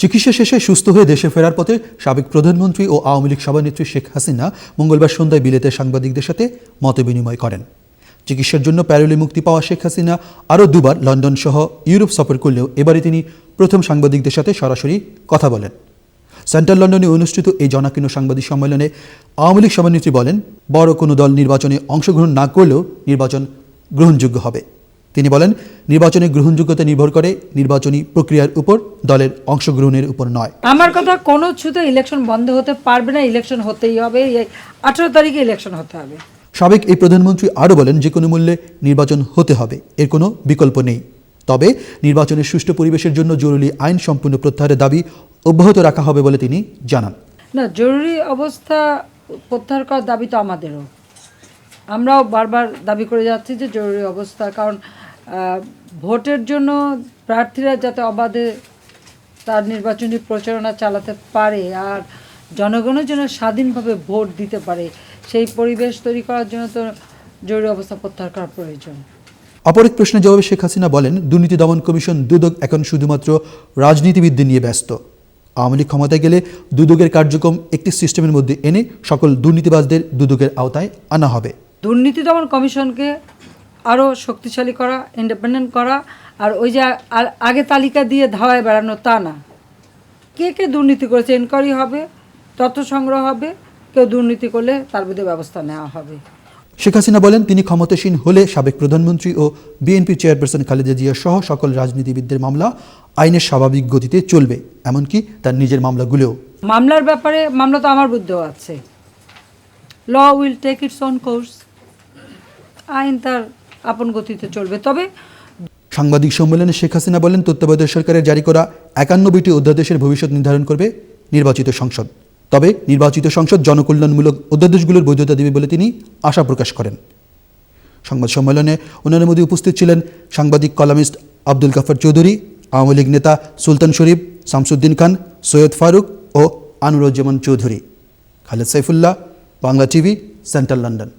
চিকিৎসা শেষে সুস্থ হয়ে দেশে ফেরার পথে সাবেক প্রধানমন্ত্রী ও আওয়ামী লীগ সভানেত্রী শেখ হাসিনা মঙ্গলবার সন্ধ্যায় বিলেতে সাংবাদিকদের সাথে মতবিনিময় করেন। চিকিৎসার জন্য প্যারোলে মুক্তি পাওয়া শেখ হাসিনা আরও দুবার লন্ডন সহ ইউরোপ সফর করলেও এবারে তিনি প্রথম সাংবাদিকদের সাথে সরাসরি কথা বলেন। সেন্ট্রাল লন্ডনে অনুষ্ঠিত এই জনাকীর্ণ সাংবাদিক সম্মেলনে আওয়ামী লীগ সভানেত্রী বলেন, বড় কোনো দল নির্বাচনে অংশগ্রহণ না করলেও নির্বাচন গ্রহণযোগ্য হবে। তিনি বলেন নির্বাচনের গ্রহণযোগ্যতা নির্ভর করে নির্বাচনী প্রক্রিয়ার উপর দলের অংশগ্রহণের উপর নয়। আমার কথা কোনো ছুতে ইলেকশন বন্ধ হতে পারবে না ইলেকশন হতেই হবে আঠেরো তারিখে ইলেকশন হতে হবে। সাবেক এই প্রধানমন্ত্রী আরও বলেন যে কোনো মূল্যে নির্বাচন হতে হবে এর কোনো বিকল্প নেই। তবে নির্বাচনের সুষ্ঠু পরিবেশের জন্য জরুরি আইন সম্পূর্ণ প্রত্যাহারের দাবি অব্যাহত রাখা হবে বলে তিনি জানান। না জরুরি অবস্থা প্রত্যাহার করার দাবি তো আমাদেরও। আমরাও বারবার দাবি করে যাচ্ছি যে জরুরি অবস্থা কারণ ভোটের জন্য প্রার্থীরা যাতে অবাধে তার নির্বাচনী প্রচারণা চালাতে পারে আর জনগণের জন্য স্বাধীনভাবে ভোট দিতে পারে সেই পরিবেশ তৈরি করার জন্য তো জরুরি অবস্থা প্রত্যাহার করা প্রয়োজন। অপর এক প্রশ্নের জবাবে শেখ হাসিনা বলেন দুর্নীতি দমন কমিশন দুদক এখন শুধুমাত্র রাজনীতিবিদদের নিয়ে ব্যস্ত। আওয়ামী লীগ ক্ষমতায় গেলে দুদকের কার্যক্রম একটি সিস্টেমের মধ্যে এনে সকল দুর্নীতিবাজদের দুদকের আওতায় আনা হবে। দুর্নীতি দমন কমিশনকে আরও শক্তিশালী করা ইন্ডিপেন্ডেন্ট করা আর ওই যে আগে তালিকা দিয়ে ধাওয়ায় বেড়ানো তা না। কে কে দুর্নীতি করেছে এনকোয়ারি হবে তথ্য সংগ্রহ হবে কেউ দুর্নীতি করলে তার বিরুদ্ধে ব্যবস্থা নেওয়া হবে। শেখ হাসিনা বলেন তিনি ক্ষমতাসীন হলে সাবেক প্রধানমন্ত্রী ও বিএনপি চেয়ারপারসন খালেদা জিয়া সহ সকল রাজনীতিবিদদের মামলা আইনের স্বাভাবিক গতিতে চলবে এমনকি তার নিজের মামলাগুলোও। মামলার ব্যাপারে মামলা তো আমার বিরুদ্ধেও আছে। Law will take its own course আইন তার আপন গতিতে চলবে। তবে সাংবাদিক সম্মেলনে শেখ হাসিনা বলেন, তত্ত্বাবধায়ক সরকারের জারি করা একান্নবইটি অধ্যাদেশের ভবিষ্যৎ নির্ধারণ করবে নির্বাচিত সংসদ। তবে নির্বাচিত সংসদ জনকল্যাণমূলক অধ্যাদেশগুলোর বৈধতা দেবে বলে তিনি আশা প্রকাশ করেন। সংবাদ সম্মেলনে অন্যান্যের মধ্যে উপস্থিত ছিলেন সাংবাদিক কলামিস্ট আব্দুল গাফর চৌধুরী, আওয়ামী লীগ নেতা সুলতান শরীফ, শামসুদ্দিন খান, সৈয়দ ফারুক ও Anuruzzaman Chowdhury. Khaled Saifullah, Bangla TV, central London.